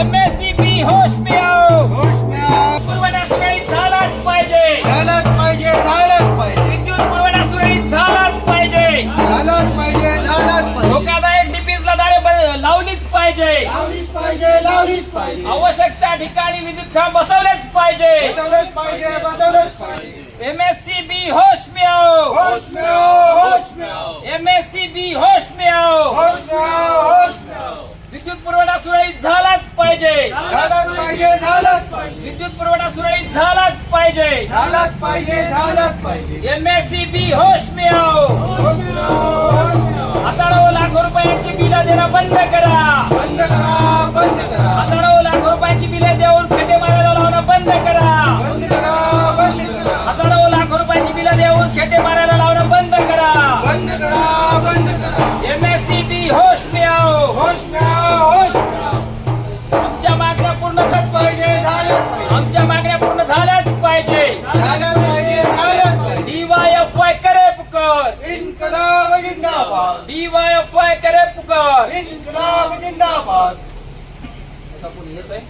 MSc बी होश में होश में पुरवठा सुरळीत झालाच पाहिजे। झालाच पाहिजे झालाच पाहिजे। विद्युत पुरवठा सुरळीत झालाच पाहिजे झालाच धोकादायक डिपीजला लावलीच पाहिजे। लावलीच पाहिजे आवश्यकता ठिकाणी विद्युत खांब बसवलेच पाहिजे। एम एस सी बी होश में आओ। होश में एम एस सी बी होश में आओ। होश में होश में विद्युत पुरवठा सुरळीत झाला झालंच पाहिजे झालंच पाहिजे. एमएससीबी होश में आओ होश में आओ होश में आओ हजारो लाखो रुपयांची बिलं देणं बंद करा. बंद करा बंद करा. हजारो लाखो रुपयांची बिलं देऊन खेटे मारायला लावणं बंद करा. बंद करा बंद करा. हजारो लाखो रुपयांची बिलं देऊन खेटे मारायला लावणं बंद करा. इन्कलाब जिंदाबाद। डीवायएफआय करे पुकर। इन्कलाब जिंदाबाद। आता कोणी येतंय?